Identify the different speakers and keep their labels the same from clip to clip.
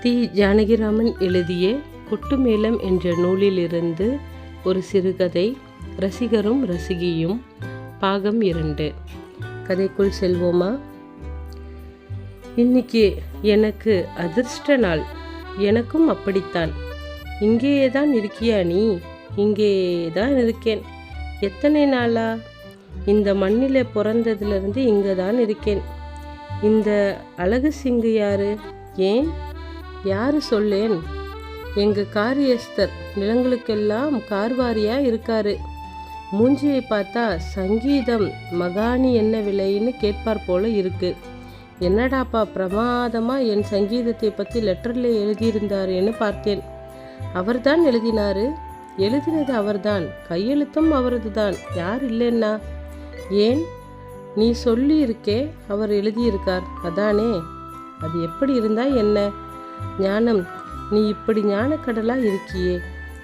Speaker 1: தி ஜானகிராமன் எழுதிய கொட்டுமேளம் என்ற நூலிலிருந்து ஒரு சிறுகதை ரசிகரும் ரசிகையும் பாகம் இரண்டு. கதைக்குள் செல்வோமா? இன்னைக்கு எனக்கு அதிர்ஷ்ட நாள். எனக்கும் அப்படித்தான். இங்கேயே தான் இருக்கியா நீ? இங்கேயே தான் இருக்கேன். எத்தனை நாளா? இந்த மண்ணில் பிறந்ததுலேருந்து இங்கே தான் இருக்கேன். இந்த அழகு சிங்கு யாரு? ஏன்? யாரு சொல்லேன்? எங்கள் காரியஸ்தர் நிலங்களுக்கெல்லாம் கார்வாரியா இருக்காரு. மூஞ்சியை பார்த்தா சங்கீதம் மகாணி என்ன விலைன்னு கேட்பார் போல இருக்கு. என்னடாப்பா பிரமாதமாக என் சங்கீதத்தை பற்றி லெட்டரில் எழுதியிருந்தாருன்னு பார்த்தேன். அவர்தான் எழுதினாரு. எழுதினது அவர்தான். கையெழுத்தும் அவரது தான் யார் இல்லைன்னா? ஏன்? நீ சொல்லி இருக்கே அவர் எழுதியிருக்கார். அதானே? அது எப்படி இருந்தா என்ன? ஞானம் நீ இப்படி ஞானக்கடலாக இருக்கியே.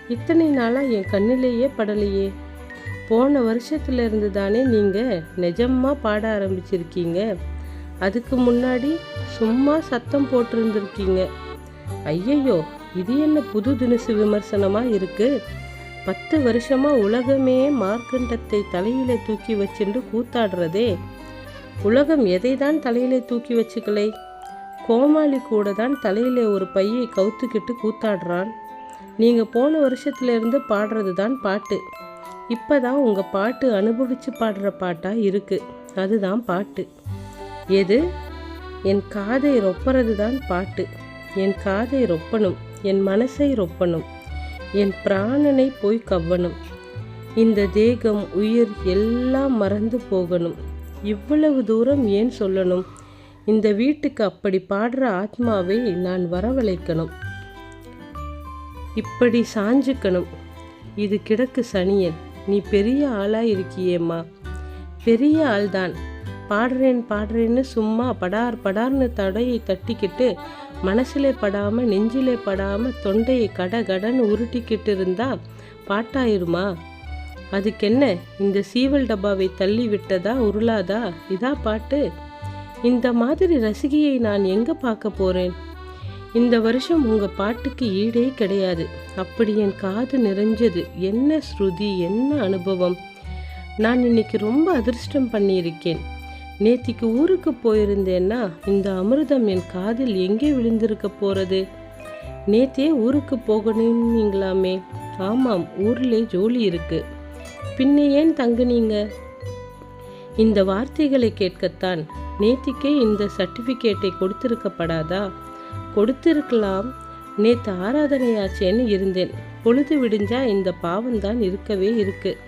Speaker 1: இத்தனை நாளா என் கண்ணிலேயே படலையே. போன வருஷத்துல இருந்து தானே நீங்க நிஜமா பாட ஆரம்பிச்சிருக்கீங்க. அதுக்கு முன்னாடி சும்மா சத்தம் போட்டிருந்திருக்கீங்க. ஐயையோ இது என்ன புது தினசு விமர்சனமா இருக்கு? பத்து வருஷமா உலகமே மார்க்கண்டத்தை தலையில தூக்கி வச்சுட்டு கூத்தாடுறதே. உலகம் எதை தான் தலையில தூக்கி வச்சுக்கலை? கோமாளி கூட தான் தலையில் ஒரு பையை கவுத்துக்கிட்டு கூத்தாடுறான். நீங்கள் போன வருஷத்துலேருந்து பாடுறது தான் பாட்டு. இப்போ தான் உங்கள் பாட்டு அனுபவித்து பாடுற பாட்டாக இருக்குது அதுதான் பாட்டு. எது? என் காதை ரொப்பறது தான் பாட்டு. என் காதை ரொப்பணும். என் மனசை ரொப்பணும். என் பிராணனை போய் கவ்வணும். இந்த தேகம் உயிர் எல்லாம் மறந்து போகணும். இவ்வளவு தூரம் ஏன் சொல்லணும்? இந்த வீட்டுக்கு அப்படி பாடுற ஆத்மாவை நான் வரவழைக்கணும். இப்படி சாஞ்சுக்கணும். இது கிடக்கு சனியன். நீ பெரிய ஆளா இருக்கியேம்மா பெரிய ஆள்தான். பாடுறேன் பாடுறேன்னு சும்மா படார் படார்னு தடையை தட்டிக்கிட்டு மனசிலே படாம நெஞ்சிலே படாம தொண்டையை கட கடன்னு உருட்டிக்கிட்டு இருந்தா பாட்டாயிருமா? அதுக்கென்ன? இந்த சீவல் டப்பாவை தள்ளி விட்டதா உருளாதா? இதா பாட்டு. இந்த மாதிரி ரசிகையை நான் எங்க பார்க்க போறேன்? இந்த வருஷம் உங்க பாட்டுக்கு ஈடே கிடையாது. அப்படி என் காது நிறைஞ்சது. என்ன ஸ்ருதி என்ன அனுபவம்? நான் இன்னைக்கு ரொம்ப அதிர்ஷ்டம் பண்ணியிருக்கேன். நேத்திக்கு ஊருக்கு போயிருந்தேன்னா இந்த அமிர்தம் என் காதில் எங்கே விழுந்திருக்க போறது? நேத்தே ஊருக்கு போகணுன்னீங்களாமே ஆமாம் ஊர்லே ஜோலி இருக்கு. பின்ன ஏன் தங்குனீங்க? இந்த வார்த்தைகளை கேட்கத்தான் நேத்திக்கே இந்த சர்டிஃபிகேட்டை கொடுத்திருக்கப்படாதா? கொடுத்திருக்கலாம். நேத்து ஆராதனையாச்சேன்னு இருந்தேன். பொழுது விடிஞ்சா இந்த பாவம்தான் இருக்கவே இருக்கு.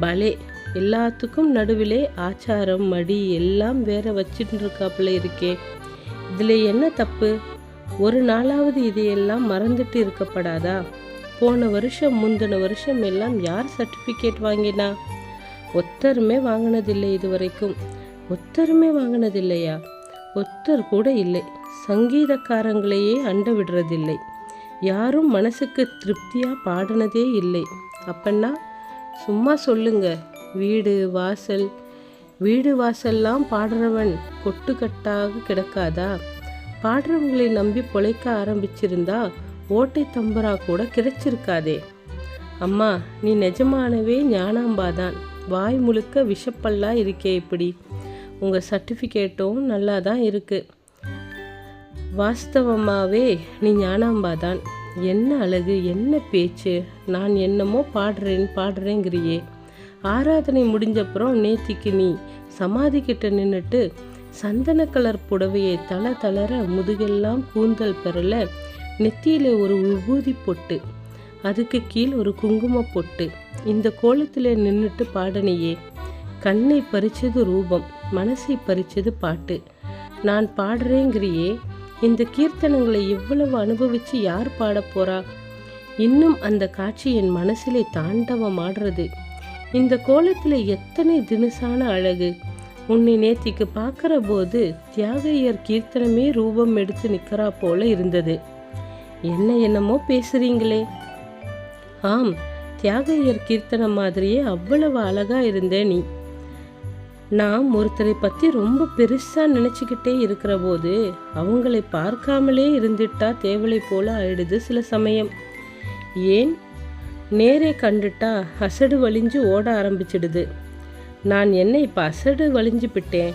Speaker 1: பலே எல்லாத்துக்கும் நடுவிலே ஆச்சாரம் மடி எல்லாம் வேற வச்சுட்டு இருக்காப்புல இருக்கே. இதில் என்ன தப்பு? ஒரு நாளாவது இதையெல்லாம் மறந்துட்டு இருக்கப்படாதா? போன வருஷம் முந்தின வருஷம் எல்லாம் யார் சர்டிஃபிகேட் வாங்கினா? ஒத்தருமே வாங்கினதில்லை இது வரைக்கும் ஒத்தருமே வாங்கினதில்லையா? ஒத்தர் கூட இல்லை. சங்கீதக்காரங்களையே அண்ட விடுறதில்லை. யாரும் மனசுக்கு திருப்தியா பாடினதே இல்லை. அப்பன்னா சும்மா சொல்லுங்க. வீடு வாசல். வீடு வாசல்லாம் பாடுறவன் கொட்டுக்கட்டாக கிடக்காதா? பாடுறவங்களை நம்பி பொழைக்க ஆரம்பிச்சிருந்தா ஓட்டை தம்பரா கூட கிடைச்சிருக்காதே. அம்மா நீ நிஜமானவே ஞானாம்பாதான். வாய் முழுக்க விஷப்பல்லா இருக்கே இப்படி. உங்கள் சர்டிஃபிகேட்டும் நல்லா தான் இருக்குது வாஸ்தவமாகவே நீ ஞானாம்பா தான் என்ன அழகு என்ன பேச்சு நான் என்னமோ பாடுறேன் பாடுறேங்கிறியே. ஆராதனை முடிஞ்சப்புறம் நேத்திக்கு நீ சமாதி கிட்ட நின்றுட்டு சந்தன கலர் புடவையை தள தளர முதுகெல்லாம் கூந்தல் பெறல நெத்தியில் ஒரு விபூதி பொட்டு அதுக்கு கீழ் ஒரு குங்கும பொட்டு. இந்த கோலத்தில் நின்றுட்டு பாடனையே கண்ணை பறிச்சது ரூபம். மனசை பறிச்சது பாட்டு. நான் பாடுறேங்கிறியே இந்த கீர்த்தனங்களை இவ்வளவு அனுபவிச்சு யார் பாட போறா? இன்னும் அந்த காட்சி என் மனசிலே தாண்டவம் ஆடுறது. இந்த கோலத்தில் எத்தனை தினுசான அழகு. உன்னை நேத்திக்கு பார்க்குற போது தியாகையர் கீர்த்தனமே ரூபம் எடுத்து நிற்கிறா போல இருந்தது. என்ன என்னமோ பேசுறீங்களே? ஆம் தியாகையர் கீர்த்தனம் மாதிரியே அவ்வளவு அழகா இருந்தே நீ. நாம் ஒருத்தரை பற்றி ரொம்ப பெருசாக நினச்சிக்கிட்டே இருக்கிற போது அவங்களை பார்க்காமலே இருந்துட்டா தேவலை போல ஆயிடுது சில சமயம். ஏன்? நேரே கண்டுட்டா அசடு வலிஞ்சு ஓட ஆரம்பிச்சிடுது. நான் என்ன இப்போ அசடு வலிஞ்சு விட்டேன்.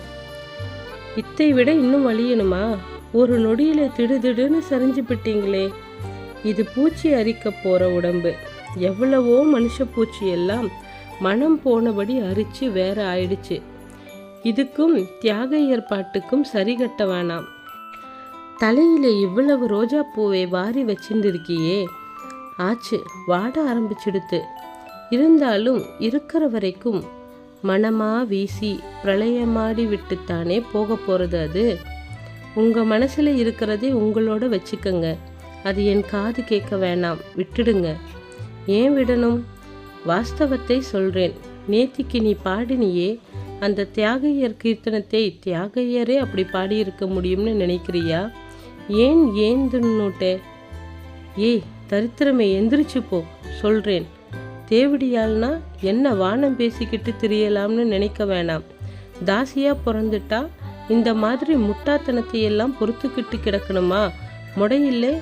Speaker 1: இத்தை விட இன்னும் வலியணுமா? ஒரு நொடியில திடுதிடுன்னு சரிஞ்சு விட்டீங்களே. இது பூச்சி அரிக்க போகிற உடம்பு. எவ்வளவோ மனுஷ பூச்சி எல்லாம் மனம் போனபடி அரிச்சு வேற ஆயிடுச்சு. இதுக்கும் தியாக ஏற்பாட்டுக்கும் சரி கட்ட வேணாம் தலையில இவ்வளவு ரோஜா பூவை வாரி வச்சிருந்திருக்கியே. ஆச்சு வாட ஆரம்பிச்சிடுத்து. இருந்தாலும் இருக்கிற வரைக்கும் மனமா வீசி பிரளயமாடி விட்டுத்தானே போக போகிறது அது? உங்கள் மனசில் இருக்கிறதே உங்களோட வச்சுக்கோங்க. அது என் காது கேட்க வேணாம் விட்டுடுங்க. ஏன் விடணும்? வாஸ்தவத்தை சொல்கிறேன் நேத்திக்கு நீ பாடினியே அந்த தியாகையர் கீர்த்தனத்தை தியாகையரே அப்படி பாடியிருக்க முடியும்னு நினைக்கிறியா? ஏன் ஏந்துன்னுட்டே ஏய் தரித்திரமே எந்திரிச்சு போ சொல்கிறேன் தேவடியால்னா என்ன வானம் பேசிக்கிட்டு திரியலாம்னு நினைக்க வேணாம். தாசியாக பிறந்துட்டா இந்த மாதிரி முட்டாத்தனத்தை எல்லாம் பொறுத்துக்கிட்டு கிடக்கணுமா? முடையில்லே.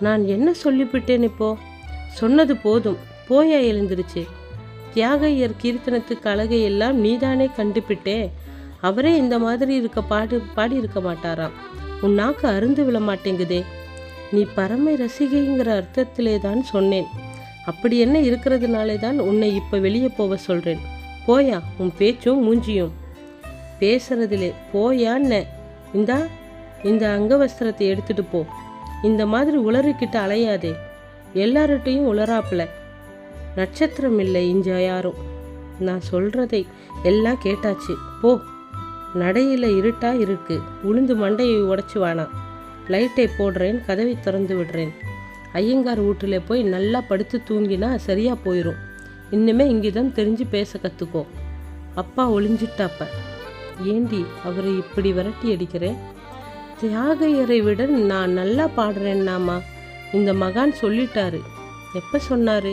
Speaker 1: நான் என்ன சொல்லிவிட்டேன் இப்போ? சொன்னது போதும். போயா எழுந்திருச்சு. தியாகையர் கீர்த்தனத்துக்கு அழகையெல்லாம் நீதானே கண்டுபிட்டே? அவரே இந்த மாதிரி இருக்க பாடு பாடி இருக்க மாட்டாராம் உன் நாக்கு அருந்து விழ மாட்டேங்குதே. நீ பரமை ரசிகைங்கிற அர்த்தத்திலே தான் சொன்னேன். அப்படி என்ன இருக்கிறதுனாலே தான் உன்னை இப்போ வெளியே போக சொல்கிறேன் போயா உன் பேச்சும் மூஞ்சியும். பேசுறதிலே போயான்னு. இந்தா இந்த அங்கவஸ்திரத்தை எடுத்துட்டு போ. இந்த மாதிரி உளறிக்கிட்டு அலையாதே. எல்லார்ட்டையும் உளராப்பில்லை நட்சத்திரம் இல்லை இஞ்ச யாரும் நான் சொல்றதை எல்லாம் கேட்டாச்சு. போ நடையில் இருட்டா இருக்கு. உளுந்து மண்டையை உடச்சி வானா லைட்டை போடுறேன் கதவை திறந்து விடுறேன். ஐயங்கார் வீட்டில் போய் நல்லா படுத்து தூங்கினா சரியாக போயிடும் இன்னுமே இங்கேதான் தெரிஞ்சு பேச கற்றுக்கோ அப்பா ஒளிஞ்சிட்டாப்ப. ஏண்டி அவரை இப்படி விரட்டி அடிக்கிறேன் தியாகையரை விட நான் நல்லா பாடுறேன்னாமா? இந்த மகான் சொல்லிட்டாரு. எப்போ சொன்னாரு?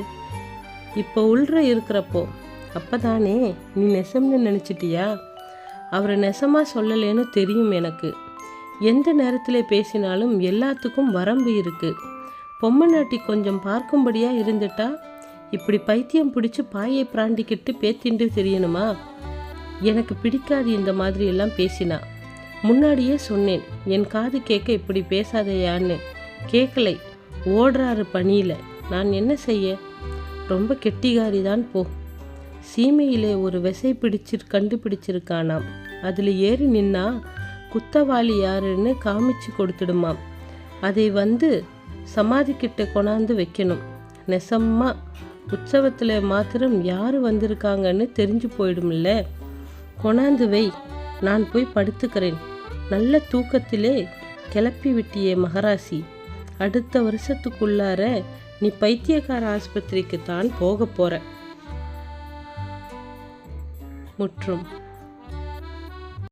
Speaker 1: இப்போ உள்ற இருக்கிறப்போ அப்பதானே நீ நெசம்னு நினச்சிட்டியா? அவரை நெசமாக சொல்லலேன்னு தெரியும் எனக்கு. எந்த நேரத்தில் பேசினாலும் எல்லாத்துக்கும் வரம்பு இருக்குது பொம்மநாட்டி கொஞ்சம் பார்க்கும்படியாக இருந்துட்டா இப்படி பைத்தியம் பிடிச்சி பாயை பிராண்டிக்கிட்டு பேத்திண்டு தெரியணுமா? எனக்கு பிடிக்காது இந்த மாதிரி எல்லாம் பேசினா. முன்னாடியே சொன்னேன் என் காது கேட்க இப்படி பேசாதையான்னு. கேட்கலை ஓடுறாரு பணியில். நான் என்ன செய்ய? ரொம்ப கெட்டிகாரி தான் போ. சீமையிலே ஒரு விசை பிடிச்சி கண்டுபிடிச்சிருக்கானாம். அதில் ஏறி நின்னா குத்தவாளி யாருன்னு காமிச்சு கொடுத்துடுமாம். அதை வந்து சமாதிக்கிட்ட கொண்டாந்து வைக்கணும். நெசம்மா உற்சவத்தில் மாத்திரம் யார் வந்திருக்காங்கன்னு தெரிஞ்சு போயிடும்ல. கொண்டாந்து வை நான் போய் படுத்துக்கிறேன். நல்ல தூக்கத்திலே கிளப்பி விட்டியே மகராசி. அடுத்த வருஷத்துக்குள்ளார நீ பைத்தியக்கார ஆஸ்பத்திரிக்கு தான் போக போற. முற்றும்.